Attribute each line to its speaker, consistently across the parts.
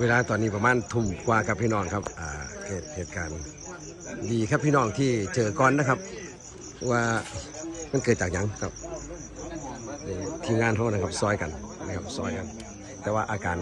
Speaker 1: เวลาตอนนี้ประมาณทุ่มกว่าครับพี่น้องครับอ่าเหตุเหตุการณ์ดีครับพี่น้องที่เจอก่อนนะครับ ว่ามันเกิดจากหยังครับทีมงานเขานะครับซอยกันนะครับซอยกัน แต่ว่าอาการ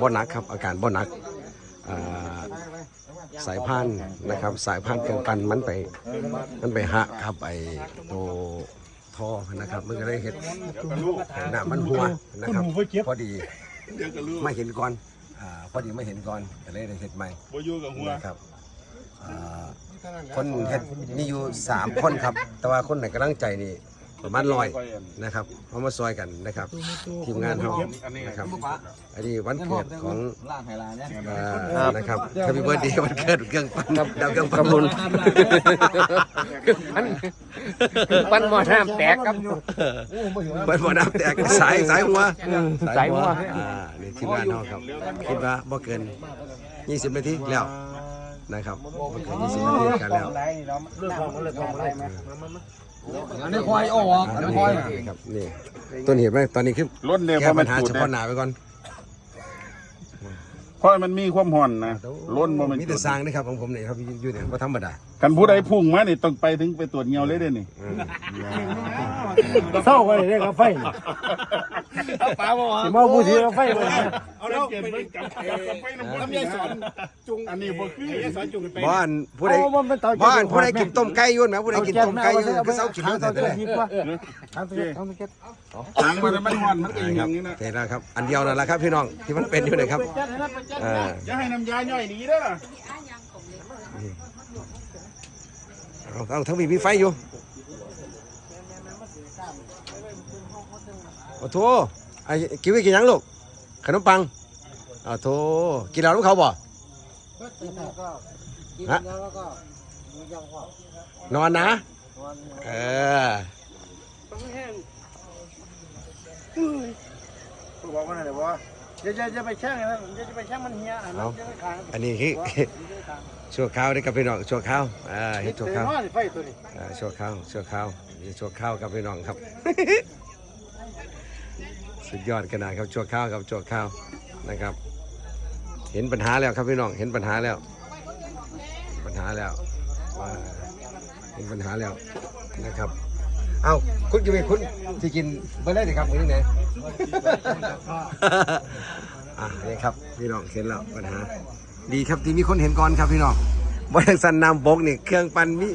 Speaker 1: บ่หนักครับอาการบ่หนักอ่าสายพานนะครับ สายพานเครื่องปั่นมันไปมันไปหักครับไอ้ตัวท่อนะครับมันก็เลยเห็ดหน้ำมันหัวนะครับพอดี ไม่เห็นก่อนอ่าพอดีไม่เห็นก่อนก็เลยได้เห็ดใหม่
Speaker 2: บ่อยู่กับหัว
Speaker 1: นะครับอ่าคนเห็ดมีอยู่สามคนครับ แต่ว่าคนไหนกำลังใจนี่ ประมาณร้อยนะครับเอามาซอยกันนะครับทีมงานเรานะครับอันนี้วันเกิดของ
Speaker 3: ล่างไฮลาเนี่ย
Speaker 1: อ่านะครับแฮปปี้เบิร์ดเดย์วันเกิดเครื่องปั้นดาวเครื่องปั้น
Speaker 4: ปั้นหม้อน้ำแตกครับ
Speaker 1: เปิดบ่อน้ำแตกสายสายหัว
Speaker 4: สายหัว
Speaker 1: อ่านี่ทีมงานเราครับคิดว่าบ่เกิน 20 นาทีแล้วนะครับบ่เกิน20 นาทีกันแล้ว
Speaker 3: อั นนี้ควายออกอันนี้ควาย
Speaker 1: ครับนี่ต้นเหตุไหมตอนนี้คือ
Speaker 2: รถเนี่ยพ
Speaker 1: แก้
Speaker 2: อมั
Speaker 1: ปั
Speaker 2: น
Speaker 1: ญหา
Speaker 2: จุด
Speaker 1: เฉ
Speaker 2: เนี่ย
Speaker 1: พาะหน้าไปก่อน
Speaker 2: เพราะมันมีความห่อนนะล้นบ่แมัน
Speaker 1: มีแต่สร้างนะครับของผมนี่ครับอยู่เนี่ยบ่ธรรมดา
Speaker 2: กันผู้ใดพุ่งมานี่ต้องไปถึงไปตรวจเงียวเลยเด้อนี่
Speaker 1: อืม
Speaker 4: เศร้าไปเลยครับไฟ
Speaker 3: ป้าบอกว่า
Speaker 4: สิมาผู้ถือไฟไป
Speaker 2: เอาแล้วเป็นไปจับจับไปน้ำมันสอนจุงอันนี้บ่คือสอนจุงไป
Speaker 1: บ้านผู้ใดบ้านผู้ใดกินต้มไก่อยุ่นไหมผู้ใดกินต้มไก่อยุ่นคือเสากินตั้งแต่ไหน
Speaker 4: ดีกว่าทางตัวทางตัวเก็ต
Speaker 2: ทางมันมันห่อนมันก็อ
Speaker 1: ครั
Speaker 2: ย่า
Speaker 1: บ
Speaker 2: งนี้นะ
Speaker 1: เห็นแล้วครับ อันเดียวนั่นแหละครับพี่น้องที่มันเป็นอยู่นะครับอ่า
Speaker 2: อย่าให้น้ำยาย่อยหนีเด้อ
Speaker 1: เอาเอาทั้งมีมีไฟอยู่ อ้โถไอ้กินไว้กินหยังลูก ขนมปังอ้าวโถกินแล้วลูกเขาบ่ฮะนอนนะ เออ
Speaker 4: บอกว่าอะไรวะจะจะจะไปแช่งนะจะจะไปแช่งมันเฮียอะนะจะไปขาย
Speaker 1: อันนี้คือชั่วข้าวได้อครับพี่น้องชั่วข้าวอ่าเฮ็ดชั่วข้าว
Speaker 4: ไฟตัวนี้
Speaker 1: อ่าชั่วข้าวชั่วข้าวนี่ชั่วข้าวครับพี่น้องครับ สุดยอดขนาดครับชั่วข้าวครับชั่วข้าวนะครับ เห็นปัญหาแล้วครับพี่น้องเห็นปัญหาแล้ว ปัญหาแล้วเห็นปัญหาแล้วนะครับเอ้าคุณกินไหมคุณที่กินเบอร์แรกเลยครับคุณยังไงอะนี่ครับพี่น้องเห็นแล้วปัญหา ดีครับที่มีคนเห็นก่อนครับพี่น้องบริษัทนำบกนี่เครื่องปั่นมี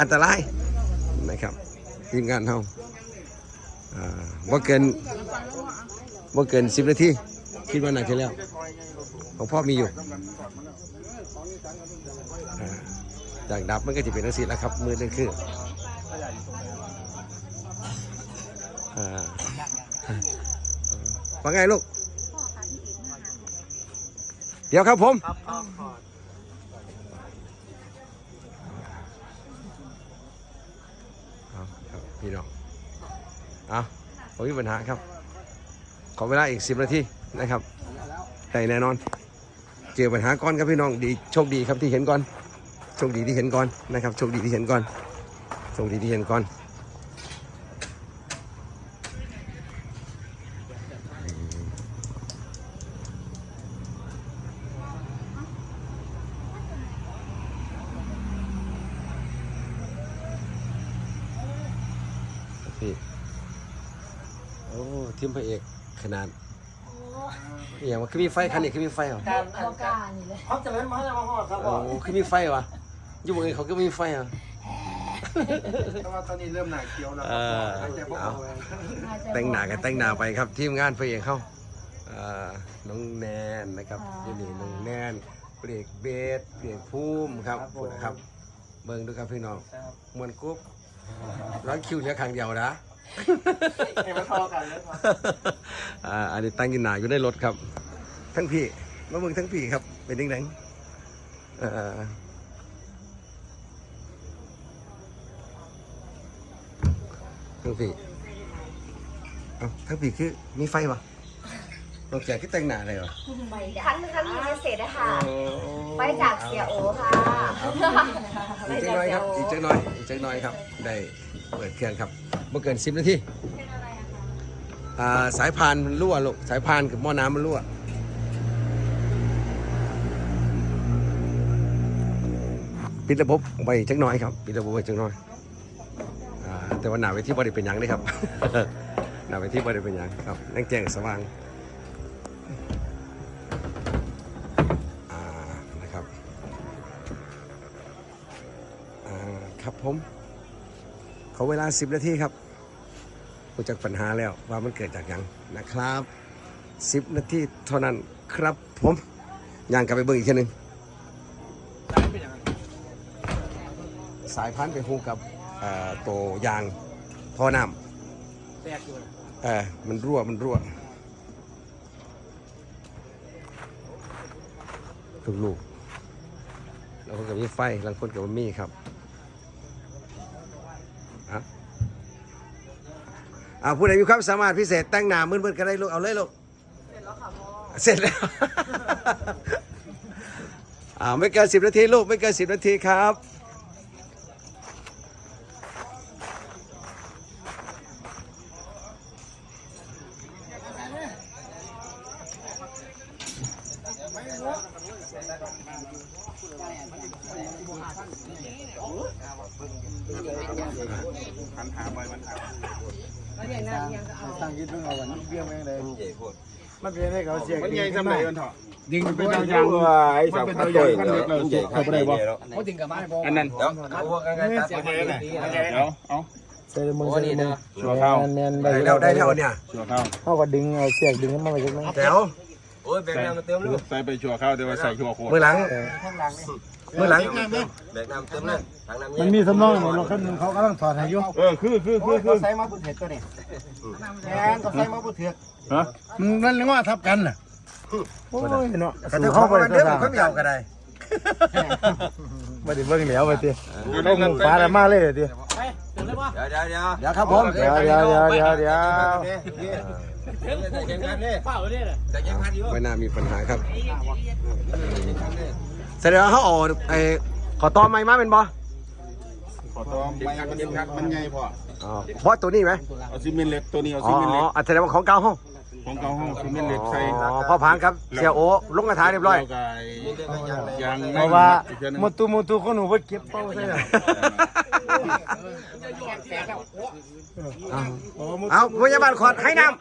Speaker 1: อันตรายนะครับทีมงานเฮาอ่าบ่เกิน บ่เกินสิบนาทีคิดว่าน่าจะแล้วของพ่อมีอยู่จากดับมันก็จะเป็นนักศิลป์แล้วครับ มือนึงคืออ่าว่าไงลูก เดี๋ยวครับผมพี่น้อง เอาผมมีปัญหาครับ อเวลาอีกสิบนาทีนะครับได้แน่นอน เจอปัญหาก้อนครับพี่น้องดีโชคดีครับที่เห็นก่อนโชคดีที่เห็นก่อนนะครับโชคดีที่เห็นก่อนโชคดีที่เห็นก่อน พี่โอ้ทีมพระเอกขนาดอหย่างว่า คือมีไฟคันนี้คือมีไฟเหรอ
Speaker 5: การกล้านี่เลย
Speaker 4: เขาจะเล่นมาให้มาห่อครับ
Speaker 1: โอ้คือมีไฟวะอยู่บนอื่นเขาก็มีไฟเหรอ
Speaker 4: แต่ว่าตอนนี้เริ่มหนาเขียวแล้ว
Speaker 1: เออเอาแต่งหน้ากันแต่งหน้าไปครับ ทีมงานพระเอกเข้าอ่าน้องแนนนะครับยี่นี่น้องแนนพระเอกเบสพระเอกภูมิครับพูดนะครับ เบิ่งดูครับพี่น้องมวนกรุ๊ปร้อยคิวเหลือครั้งเดียวนะ
Speaker 4: ให้มาทอกันเลยครับ
Speaker 1: อ่าอันนี้ตั้งอยินหนาอยู่ในรถครับ ทั้งพี่มาเบิ่งทั้งพี่ครับ เป็นยังไงเอ่อทั้งพี่เอ้าทั้งพี่คือมีไฟวะนอกจากที่แต่งหน้าอะไรวะ
Speaker 5: ครั้งครั้งมีเศษนะคะไปจากเสียโอค่ะ
Speaker 1: อีกจักหน้อยครับอีกจักหน้อยอีกจักหน้อยครับ ได้เปิดเครื่องครับเมื่อเกินสิบนาทีอ่าสายพานมันรั่วลูกสายพานกับหม้อน้ำมันรั่ว ดระบบไปจักหน้อยครับปิดระบบไปจักหน้อยอแต่ว่าหนาเวทีบริเป็นยังเด้ครับ หนาเวทีบริเป็นยังครับแจ้งแจ้งสว่างนะครับครับผมเขอเวลา 10 นาทีครับรู้จักปัญหาแล้วว่ามันเกิดจากยังนะครับ 10 นาทีเท่านั้นครับผมย่างกลับไปเบิ่งอีกทีหนึง สายพันธุ์ไปคู่กับเอ่อโตวยางท่อน้ำเออมันรั่วมันรั่วลูกๆแล้วคนกับมีไฟบางคนกับมีครับอะอ่าผู้ใดมีความสามารถพิเศษแต่งหน้ามืดๆก็ได้ลูกเอาเลยลูก เสร็จแล้ว อ่าไม่เกินสิบนาทีลูกไม่เกินสิบนาทีครับ
Speaker 2: ปัญหาไปปัญหา
Speaker 4: ตั้งคิดเพิ่งเอาวันนี้เบี้ยแม่งเลยมันเป็นให้เขาเสีย
Speaker 2: มันใหญ่สำไหนมันเถอะ
Speaker 3: ดึง
Speaker 2: มันเป็นตัวยา
Speaker 3: งา
Speaker 2: งมันเป็นตัวยางขั้นเล็กเลยเขาไปได้ปะ
Speaker 3: เขาดึงกับไม้พอ
Speaker 2: อันนั้น
Speaker 3: เดี๋ยวเอาพวกกันตัดไปเลย
Speaker 2: เดี๋ยวเอา
Speaker 4: เซเลมึงเซเลมึง
Speaker 2: ชัวร์เข้า
Speaker 4: แมน
Speaker 1: ได้แล้วได้แล้วเนี่ย
Speaker 2: ชัวร์เข้า
Speaker 4: เขาก็ดึงเอาเสียกดึงมาไปจังนั้น
Speaker 1: แจ๋ว
Speaker 3: โอ้ยแบกน้ำมาเติมเลย
Speaker 2: ใส่ไปชัวร์เข้าแต่ว่าใส่ชัวร์โคต
Speaker 1: มือหลังมือหลัง
Speaker 3: แบกน้ำเติมเลยถังน้ำ
Speaker 4: มันมีสำรองอยู่เราคนหนึ่งเขากำลังถอดให้อยู่
Speaker 2: เออคือคือคือคือ
Speaker 4: ใส่มาบุเถือกตัวนี้แมนก็ใส่มาบุเถือก
Speaker 2: ฮะ
Speaker 4: มันนั่นเรียกว่าทับกันน่ะโอ้ยเนาะ
Speaker 1: แต่เขาไปเดิมเขาไม่เอาก็ได้
Speaker 4: ไม่ได้เบิ่งแล้วไปทีเอาหมูฟ้าแล้วมาเลยที
Speaker 3: เดี๋ยวเดี๋ยวเดี๋ยว
Speaker 1: เดี๋ยวครับผม
Speaker 4: เดี๋ยวเดี๋ยวเดี๋ยวเดี๋ยวเดี๋ยว
Speaker 3: แต่ยังพันเลยเปล่าเนี่ยแต่ยังพันอยู่
Speaker 1: ไม่น่ามีปัญหาครับแสดงว่าเขาเออกไอ้ขอตอมไม้มาเป็นบ่
Speaker 2: ขอตัวไม่มันมันใหญ่พอ
Speaker 1: อ๋อเพราะตัวนี้ไหม
Speaker 2: เอาซีเมนต์เล็กตัวนี้เอา
Speaker 1: อ๋
Speaker 2: ซี
Speaker 1: อ
Speaker 2: เมนต์เล็ก
Speaker 1: อ๋อแสดงว่าของเก่าห้อง
Speaker 2: ของเก่าห้องซีเมนต์เล็กใส่
Speaker 1: อ๋อพ่อพานครับเสียโอลงกระถาเรียบร้อย
Speaker 2: แล้วก็ยาง
Speaker 4: เพราะว่ามุตุมุตุคนหนูไปเก็บเป้าใช่ไหม
Speaker 1: เอาพยาบาลขอดให้น้ำ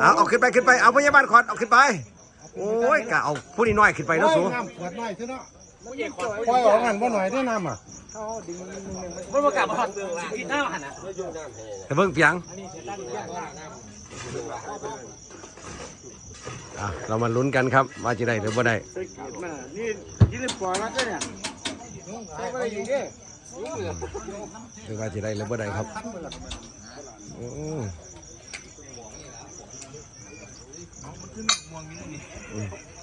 Speaker 1: เอาเอาขึ้นไปขึ้นไปเอาพยาบาลขอดเอาขึ้นไป โอ้ยกะเอาผู้นี้น้อยขึ้นไปเนาะสู
Speaker 4: น้ำขวดน่อยใช่เนาะปล่อยออกหันบ่หน่อยได้น้ำอะ
Speaker 3: มันประกาศผ่อนกินน้ำหันอะ
Speaker 1: แต่เบิ่งเปียงเรามาลุ้นกันครับว่าจะได้หรือบ่ได้
Speaker 4: นี่ยี่สิบกว่าแล้วเนี่ย ไปอีกเด้
Speaker 1: หรือว่าจะได้หรือบ่ได้ครับโอ้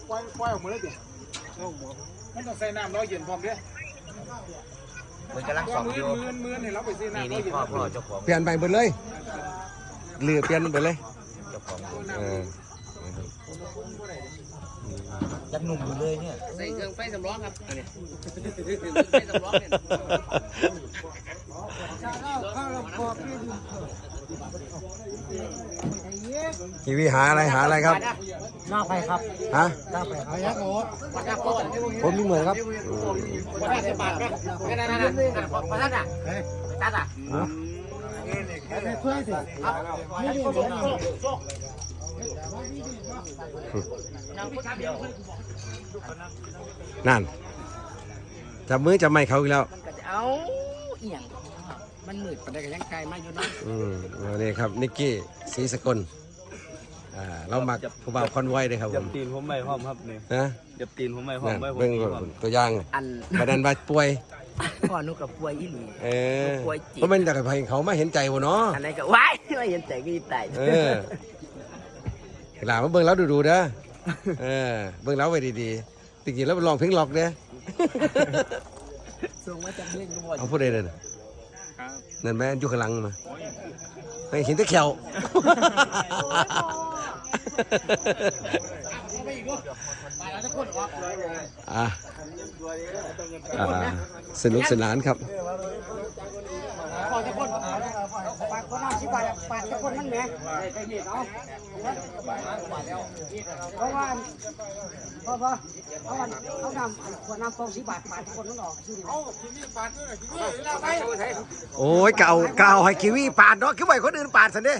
Speaker 4: ปล่อยปล่อยออกมาเลยดิ
Speaker 2: มันต้องใส่น้ำร้อยเย็นพร้อมเด้
Speaker 3: มันกำลังส่องอยู่
Speaker 2: มือนมือนให้เราไปซื้อ
Speaker 3: นี่
Speaker 2: น้ำร้อย
Speaker 3: นี่
Speaker 2: เย็น
Speaker 3: พ่อพ่อเจ้าของ
Speaker 1: เปลี่ยนไปหมดเลยเหลือเปลี่ยนไปเลย
Speaker 3: เจ้าของ
Speaker 1: เออ
Speaker 3: ยังหนุ่มอยู่เลยเนี่ย
Speaker 6: ใส่เครื่องไฟสำรองครับอันนี้ไฟสำรองเนี่ย
Speaker 1: ทีวีหาอะไรหาอะไรครับ
Speaker 4: หน้าไปครับ
Speaker 1: ฮะ
Speaker 4: หน้าไปครับยักษ์โอ้
Speaker 1: ผมมีเหมือนครับ
Speaker 6: แปดสิบบาทนะนั่นนั่นนั่นนั่นพอท่านอะตัดอะ
Speaker 4: ช่วยสินี่นี่ผม
Speaker 1: นั่นจับมือจับไม้เขาอีกแล้ว
Speaker 6: มันก็จะเอาเอียงมันมืดปานใดก็ยังไกลมาอยู่เนาะ
Speaker 1: อืมนี่ครับนิกกี้ศรีสกลอ่าเรามักผู้บ่าวคอนไว้เลยครับผ
Speaker 7: จั
Speaker 1: ม
Speaker 7: บตีนผมไม่พร้อมครับนี่
Speaker 1: นะ
Speaker 7: จับตีนผมไม่พร้อม
Speaker 1: นั่น
Speaker 7: ไม่ผม
Speaker 1: เบิ่ง
Speaker 7: ตีพร้อม
Speaker 1: ตัวอย่าง
Speaker 6: อัน
Speaker 1: ประดันว่าป่วย
Speaker 6: พ่อหนุกับป่วยอีหลี
Speaker 1: เออ
Speaker 6: ป่วยจริง
Speaker 1: เพราะมันอยากให้เขามาเห็นใจวะเนาะ
Speaker 6: อันไหนก็ว้ายไม่เห็นใจก็ยิ่งตาย
Speaker 1: เออ หลานมาเบิ่งแล้วดูๆเด้อเออเบิ่งแล้วไว้ดีๆติกี้แล้วไปลองเพลงล็อกเด้อ
Speaker 6: ส่งมาจากเล่นก็บ่
Speaker 1: เอาพูดได้เลยนะนั่นแม่อยู่ข้างหลังมาไม่เห็นแต่แขวอะอ่าสนุกสนานครับ
Speaker 6: พอจะพ่น ปากคนน้ำชิบคนมันแหมเพราะว่าเพราะว่าเขาเขานำขวดน้ำฟองสิบาทบาทคนมันออกซื้วยคิวี
Speaker 1: โอ้ยเก่าเก่าให้คิวีปาดเนาะคือไว้คนอื่นปาดสันเด้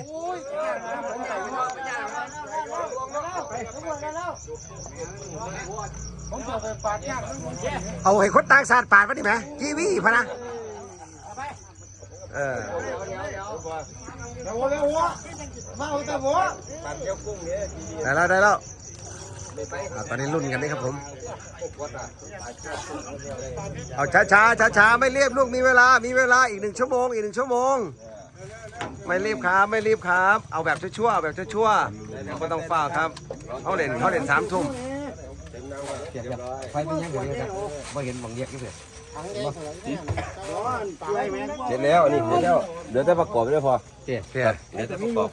Speaker 1: เอาให้คนต่างชาติปาดมาดิแหมคิวีพะนะ เออ
Speaker 4: เดี๋ยวเดี๋ยวหัวมาเอาแต่หัว
Speaker 1: ได้แล้วได้แล้วตอนนี้รุ่นกันนี่ครับผม เอาช้าช้าช้าช้าไม่เรียบลูกมีเวลา มีเวลาอีกหนึ่งชั่วโมงอีกหนึ่งชั่วโมง ไม่รีบครับไม่รีบครับ เอาแบบชั่วๆเอาแบบชั่วๆไม่ต้องฝ้าครับเขาเล่นเขาเล่นสามทุ่มไฟมันยังอยู่เลยไม่เห็นบางเยียกนี่เลย
Speaker 3: เสร็จแล้วอันนี้เสร็จแล้วเดี๋ยวแต่ประกอบไม่พอ
Speaker 1: เตี้ย
Speaker 3: เดี๋ยวแต่ประกอบ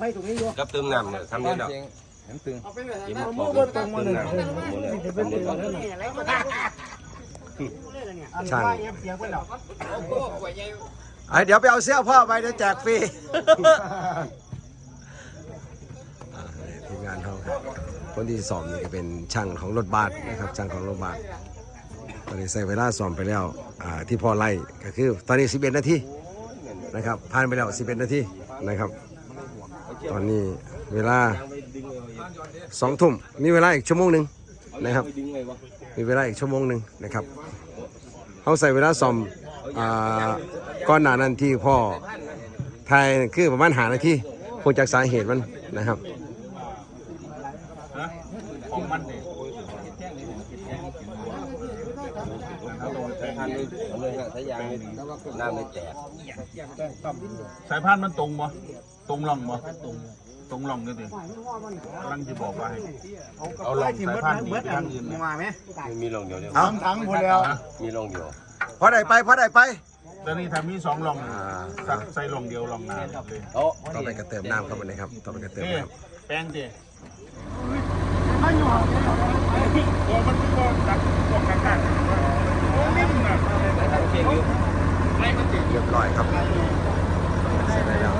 Speaker 3: กับเติมน้ำเนี่ยทำได้แล้วยิ้มประกอบเติมน้ำทำได้แล้ว
Speaker 1: ช่างไอ้เดี๋ยวไปเอาเสื้อพ่อไปเดี๋ยวแจกฟรีอ่าทีมงานเขาครับคนที่สอบนี่ก็เป็นช่างของรถบัสนะครับช่างของรถบัส ตอนนี้ใส่เวลาสอบไปแล้วที่พ่อไล่ก็คือ ตอนนี้ 11 นาทีนะครับผ่านไปแล้ว 11 นาทีนะครับ ตอนนี้เวลาสองทุ่มมีเวลาอีกชั่วโมงหนึ่งนะครับ มีเวลาอีกชั่วโมงหนึ่งนะครับเขาใส่เวลาซ่อมก้อนหนานั้นที่พ่อไทยคือประมาณหานาทีคงจากสาเหตุมันนะครับ
Speaker 2: ของมันเนี่ย
Speaker 3: พันเลยเอาเลยฮะสายยางนี่น้ำไม่แตก
Speaker 2: สายพานมันตรงบ่ตรงร่องบ่ตรงตรงร่องนี่ดิกำลังจะบอกว่าให้เอาลองสายพานหนีไปทางอื่นเนี่ย
Speaker 4: มาไหม
Speaker 3: มีลงเดียวเดียว
Speaker 1: เอา
Speaker 4: ทั้งหมดแล้ว
Speaker 3: มีลงเดียว
Speaker 1: พอได้ไปพอได้ไป
Speaker 2: ตอนนี้ถ้ามีสองร่อง
Speaker 1: อ่า
Speaker 2: สักใส่ร่องเดียวร่องหนาเลย
Speaker 3: โอ้
Speaker 1: ต่อไปก็เติมน้ำเข้าไปนะครับต่อไปก็เติม
Speaker 2: นี่
Speaker 1: น้
Speaker 2: แป้งเจโอ้มันคือว่าดักพวกกันกันโอ้นิ่มนะ
Speaker 3: เก่งอยู่ำ
Speaker 1: เรียบร้อยครับเสร็จแล้ว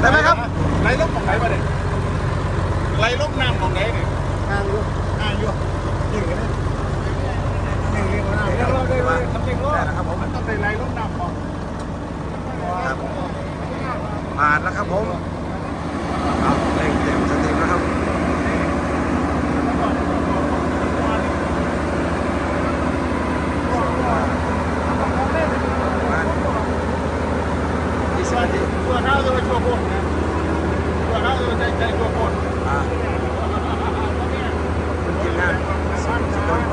Speaker 1: ได้ไหมครับ
Speaker 2: ไหลลบของไหนมาเนี่ยไหลลบน้ำของไหนเนี่ย
Speaker 4: ทางอยู่
Speaker 2: อ่าอยู่
Speaker 4: ยิงกันยิงกันมาเดี๋ยวเราได้เลยทำจริงว่า
Speaker 1: นะครับผม
Speaker 2: มันต้องได้ไหลลบน้ำของ
Speaker 1: ครับผ่านแล้วครับผมครับเร่งเต็มสตรีมแล้วครับยี่สิบนาที
Speaker 2: ตัวเท้าจะไปชั่วโคตรนะตัวเท้าจะใจใจชั่วโคตร
Speaker 1: อ่าเป็นทีมงานสุดสุดยอด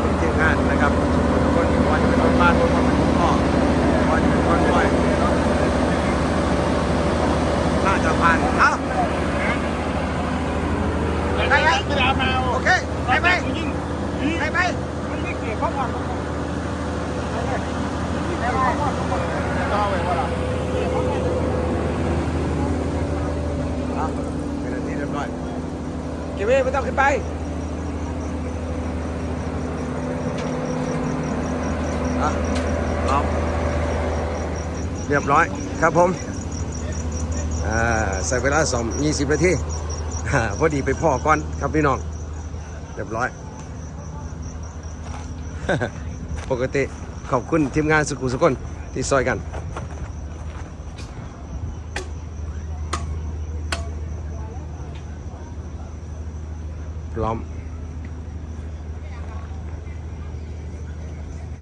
Speaker 1: เป็นทีมงานนะครับทุกคนทุกคนวันจะเป็นคนบ้านคนเป็นพ่อวันจะเป็นคนป่วยน่าจะผ่านเอ้า
Speaker 2: ไปไปไปดามา
Speaker 1: โอเคไปไป
Speaker 2: ยิ่ง
Speaker 1: ไปไป
Speaker 2: มันไม่เกี่ยวข้องกับต่อไปว่าล่ะ
Speaker 1: อะเป็นนาทีเรียบร้อยเกมี่ไม่ต้องขึ้นไปอะเอาเรียบร้อยครับผมอ่าใส่เวลาสองยี่สิบนาทีอ่า พอดีไปพ่อก่อนครับพี่น้องเรียบร้อย ปกติขอบคุณทีมงานสุขุมสุคนที่ซอยกันพร้อม